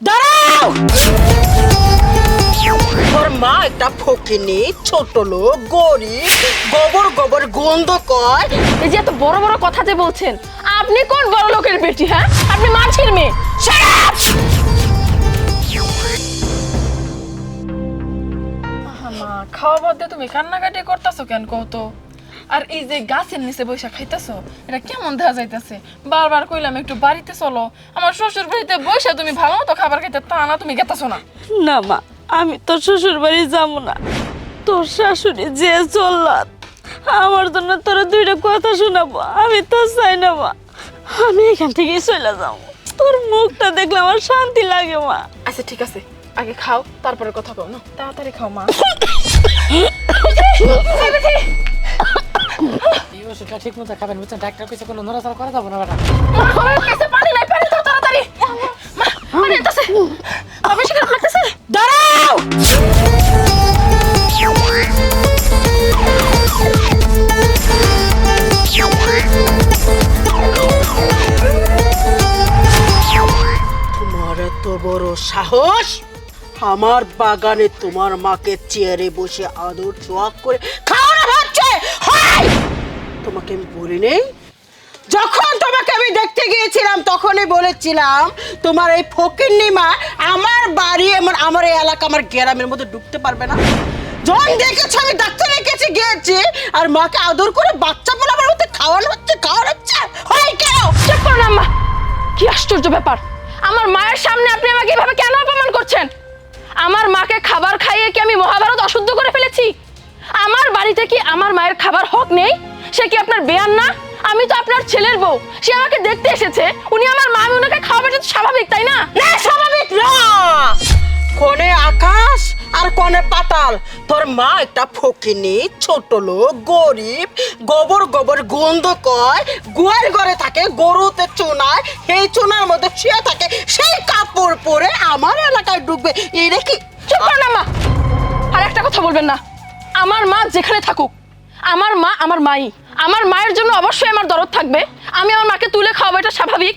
দাঁড়াও! তোর মা একটা ফকিনি ছোট লোক গরিব গোবর গোবর গন্ধ কয়। এই যে এত বড় বড় কথা যে বলছেন আপনি কোন বড় লোকের বেটি হ্যাঁ? আপনি মাঝির মেয়ে। Shut up! মা খাওয়া বাদ দিয়ে তুমি কান্নাকাটি করতেছো কেন কত আর এই যে গাছের নিচে বৈশা খাইতেছো এটা কেমন দেখা যাইতেছে? বারবার কইলাম একটু বাড়িতে চলো। আমার শ্বশুর বাড়িতে বৈশা তুমি ভালো মতো খাবার খাইতে তা না তুমি গেতাছো না। না মা আমি তোর শ্বশুর বাড়ি যাব না। তোর শাশুড়ি যে চললাত আমার জন্য তোর দুইটা কথা শোনাবো আমি তো চাই না মা। আমি এখান থেকে চলে যাব। তোর মুখটা দেখলে আমার শান্তি লাগে মা। আচ্ছা ঠিক আছে। আগে খাও তারপরে কথা কও না? তাড়াতাড়ি খাও মা। ওষুধটা ঠিক মতো খাবেন বুঝছেন? ডাক্তার কইছে কোনো নড়াচড়া করা যাব না বেটা। পানি নাই পানি দাও তাড়াতাড়ি। মা পানি আনতেছে। মা বেশি খারাপ লাগতেছে দাঁড়াও! তোমার এত বড় সাহস? আমার বাগানে তোমার মাকে চেয়ারে বসে আদর ছোঁয়া করে খাওয়ানো হচ্ছে। হয়! তোমাকে আমি বলি নেই? যখন তোমাকে আমি দেখতে গিয়েছিলাম, তখনই বলেছিলাম, তোমার এই ফকিন্নি মা আমার বাড়ি, আমার আমার এই এলাকা, আমার গ্রামের মধ্যে ঢুকতে পারবে না। যখন দেখেছ, আমি ডাক্তারের কাছে গিয়েছি, আর মাকে আদর করে বাচ্চা বলে আমার মধ্যে খাওয়ানো হচ্ছে খাওয়ানো হচ্ছে। হয় কেন? চুপ করুন আম্মা। কি আশ্চর্য ব্যাপার। আমার মায়ের সামনে আপনি আমাকে এভাবে কেন অপমান করছেন? আমার মাকে খাবার খাইয়ে কি আমি মহাভারত অশুদ্ধ করে ফেলেছি? আমার বাড়িতে কি আমার মায়ের খাবার হক নেই? সে কি আপনার বেয়ান না? আমি তো আপনার ছেলের বউ। সে আমাকে দেখতে এসেছে। উনি আমার মা আমি ওনাকে খাওয়াবেন স্বাভাবিক তাই না? না স্বাভাবিক না! কোনে আকাশ আর কোনে পাতাল। তোর মা একটা ফকিনি ছোট লোক গরিব গোবর গোবর গন্ধ কয় গুয়ার ঘরে থাকে গরুতে চুনায় সেই চুনার মধ্যে শুয়ে থাকে সেই কাপড় পরে আমার এলাকায় ঢুকবে এটা কি? চুপ করুন আম্মা আর একটা কথা বলবেন না। আমার মা যেখানে থাকুক আমার মা আমার মাই। আমার মায়ের জন্য অবশ্যই আমার দরদ থাকবে। আমি আমার মাকে তুলে খাওয়াবো, এটা স্বাভাবিক।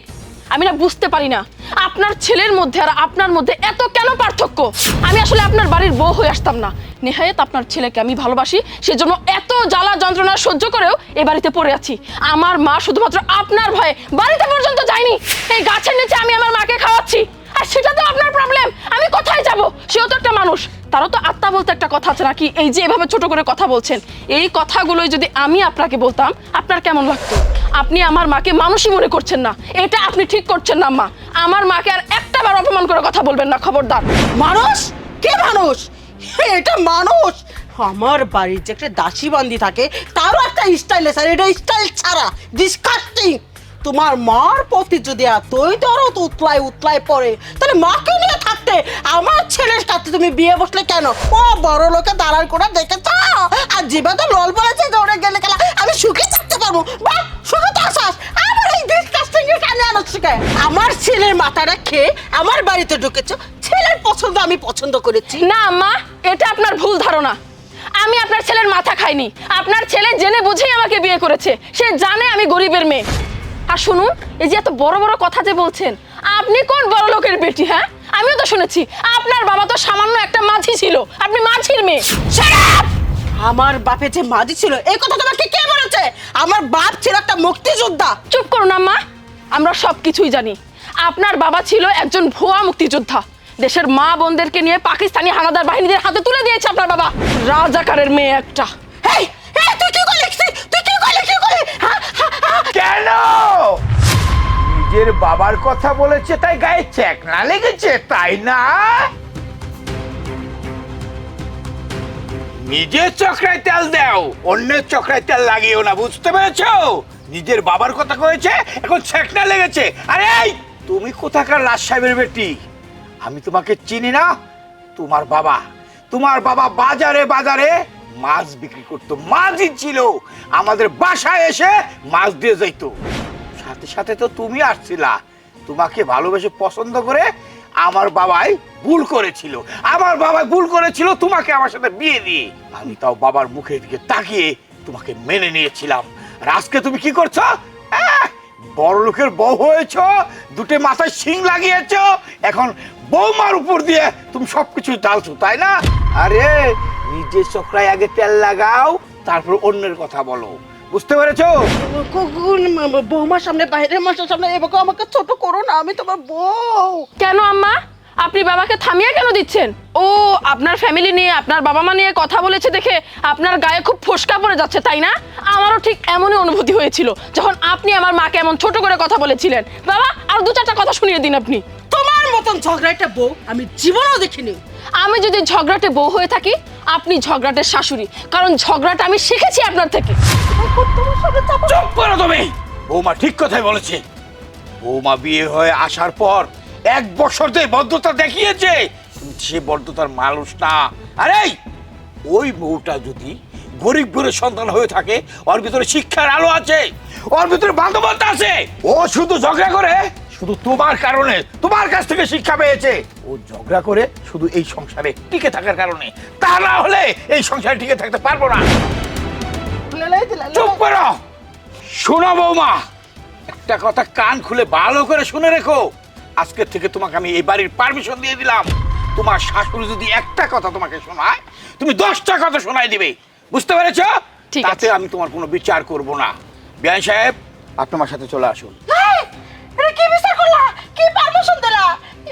আমি না বুঝতে পারি না, আপনার ছেলের মধ্যে আর আপনার মধ্যে এত কেন পার্থক্য? আমি আসলে আপনার বাড়ির বউ হয়ে আসতাম না। নেহায়েত আপনার ছেলেকে আমি ভালোবাসি, সেজন্য এত জ্বালা যন্ত্রণা সহ্য করেও এ বাড়িতে পড়ে আছি। আমার মা শুধুমাত্র আপনার ভয়ে বাড়িতে পর্যন্ত যায়নি। এই গাছের নিচে আমি আমার মাকে খাওয়াচ্ছি। আর সেটা তো আপনার প্রবলেম আমি কোথায় যাব? সেও তো একটা মানুষ। তারও তো আত্মা বলতে একটা কথা আছে নাকি? এই যে এভাবে ছোট করে কথা বলছেন। এই কথাগুলোই যদি আমি আপনাকে বলতাম, আপনার কেমন লাগতো? আপনি আমার মাকে মানুষই মনে করছেন না। এটা আপনি ঠিক করছেন না, মা। আমার মাকে আর একটা বার অপমান করে কথা বলবেন না, খবরদার। মানুষ? কে মানুষ? এটা মানুষ? আমার বাড়ির যে একটা দাসী বান্দি থাকে, তারও একটা স্টাইল আছে এটা স্টাইল ছাড়া। ডিসকাস্টিং তোমার মার প্রতি যদি এতই দরদ উতলায় উতলায় পড়ে, তাহলে মাকে নিয়ে থাকতে আমার ছেলের সাথে তুমি বিয়ে বসলে কেন? ও বড় লোকে দাঁড়ার করে দেখেছ? আর জীবে তো লল বলেছে দৌড়ে গেলে গেলা আমি সুখে থাকতে পারব। বা, সুখে তো আসাস। আমার এই ডিসকাস্টিং এর কানে আনার শিখায় আমার ছেলের মাথাটা খেয়ে আমার বাড়িতে ঢুকেছো। ছেলের পছন্দ আমি পছন্দ করেছি। না আম্মা এটা আপনার ভুল ধারণা। আমি আপনার ছেলের মাথা খাইনি। আপনার ছেলে জেনে বুঝেই আমাকে বিয়ে করেছে। সে জানে আমি গরিবের মেয়ে। আর শুনুন এই যে এত বড় বড় কথা যে বলছেন আপনি কোন বড় লোকের বেটি হ্যাঁ? আমিও তো শুনেছি আপনার বাবা তো সামান্য একটা মাঝি ছিল আপনি মাঝির মেয়ে। আমার বাপে যে মাঝি ছিল এই কথা তোমাকে কে বলেছে? আমার বাপ ছিল একটা মুক্তিযোদ্ধা। চুপ করুন আম্মা আমরা সব কিছুই জানি। আপনার বাবা ছিল একজন ভুয়া মুক্তিযোদ্ধা। দেশের মা বোনদেরকে নিয়ে পাকিস্তানি হানাদার বাহিনীদের হাতে তুলে দিয়েছে আপনার বাবা। রাজাকারের মেয়ে একটা। হেই! বাবার কথা বলেছে, তাই গায়ে চেক না লেগেছে, তাই না? নিজের চক্রায় তেল দাও, অন্যের চক্রায় তেল লাগিও না, বুঝতে পেরেছ? নিজের বাবার কথা কয়েছে, এখন ছেকনা লেগেছে। আরে তুমি কোথাকার লাশ সাহেবের বেটি? আমি তোমাকে চিনি না, তোমার বাবা। তোমার বাবা বাজারে বাজারে মাছ বিক্রি করতো, মাছই ছিল। আমাদের বাসায় এসে মাছ দিয়ে যাইতো। সাথে সাথে তো তুমি আসছিলা। তোমাকে ভালোবেসে পছন্দ করে আমার বাবাই ভুল করেছিল। আমার বাবাই ভুল করেছিল তোমাকে আমার সাথে বিয়ে দিয়ে। আমি তাও বাবার মুখের দিকে তাকিয়ে তোমাকে মেনে নিয়েছিলাম। আর আজকে তুমি কি করছ? আহ, বড় লোকের বউ হয়েছ দুটো মাথায় শিং লাগিয়েছ এখন বৌমার উপর দিয়ে তুমি সবকিছু ডালছো তাই না? আরে নিজের চক্রায় আগে তেল লাগাও তারপর অন্যের কথা বলো। বুঝতে পেরেছ? কোন বৌমার সামনে বাইরের মানুষের সামনে এবারে আমাকে ছোট করো না আমি তোমার বউ। কেন আম্মা? আপনি বাবাকে থামিয়ে কেন দিচ্ছেন? ও আপনার ফ্যামিলি নিয়ে আপনার বাবা মা নিয়ে কথা বলেছে দেখে আপনার গায়ে খুব ফোসকা পড়ে যাচ্ছে তাই না? আমারও ঠিক এমনই অনুভূতি হয়েছিল যখন আপনি আমার মাকে এমন ছোট করে কথা বলেছিলেন। বাবা আর দু চারটা কথা শুনিয়ে দিন আপনি। মতন ঝগড়াটা বউ আমি জীবনেও দেখিনি। আমি যদি ঝগড়াটে বউ হয়ে থাকি আপনি ঝগড়াটের শাশুড়ি। কারণ ঝগড়াটা আমি শিখেছি আপনার থেকে। চুপ করো তুমি! বৌমা ঠিক কথাই বলেছে। বৌমা বিয়ে হয়ে আসার পর এক বছর ধরে বদ্ধতা দেখিয়েছে সে বদ্ধতার মানুষ না। আরে ওই বউটা যদি গরিব ঘরের সন্তান হয়ে থাকে ওর ভিতরে শিক্ষার আলো আছে ওর ভিতরে বান্ধবতা আছে ও শুধু ঝগড়া করে শুধু তোমার কারণে তোমার কাছ থেকে শিক্ষা পেয়েছে। ও ঝগড়া করে শুধু এই সংসারে টিকে থাকার কারণে। তা না হলে এই সংসারে টিকে থাকতে পারব না। চুপ করো। শোনো বৌমা একটা কথা কান খুলে ভালো করে শুনে রেখো। আজকের থেকে তোমাকে আমি এই বাড়ির পারমিশন দিয়ে দিলাম। তোমার শাশুড়ি যদি একটা কথা তোমাকে শোনায় তুমি দশটা কথা শোনাই দিবে। বুঝতে পেরেছ? ঠিক তাতে। আমি তোমার কোনো বিচার করব না। বিয়ান সাহেব আপনি আমার সাথে চলে আসুন। কি পারমিশন দিলা?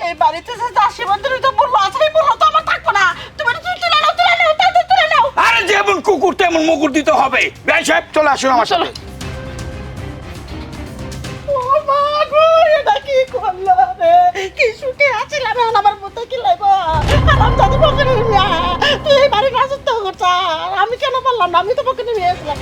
এই বাড়িতে যে দাসী বন্ধুর তো বলব আজকেই বলল তো আমার থাকব না। তুমি এটা তুলে নাও তুলে নাও তাদের তুলে নাও। আরে যেমন কুকুর তেমন মুকুর দিতে হবে। বিয়ান সাহেব চলে আসুন আমার। সাথে কি সুখে আছিলাম এখন আমার মতো কি লাগবো আরাম দাদি নিয়ে তুই এই বাড়ির রাজত্ব করছা। আমি কেন পারলাম না? আমি তো বকে নিয়ে এসেছিলাম।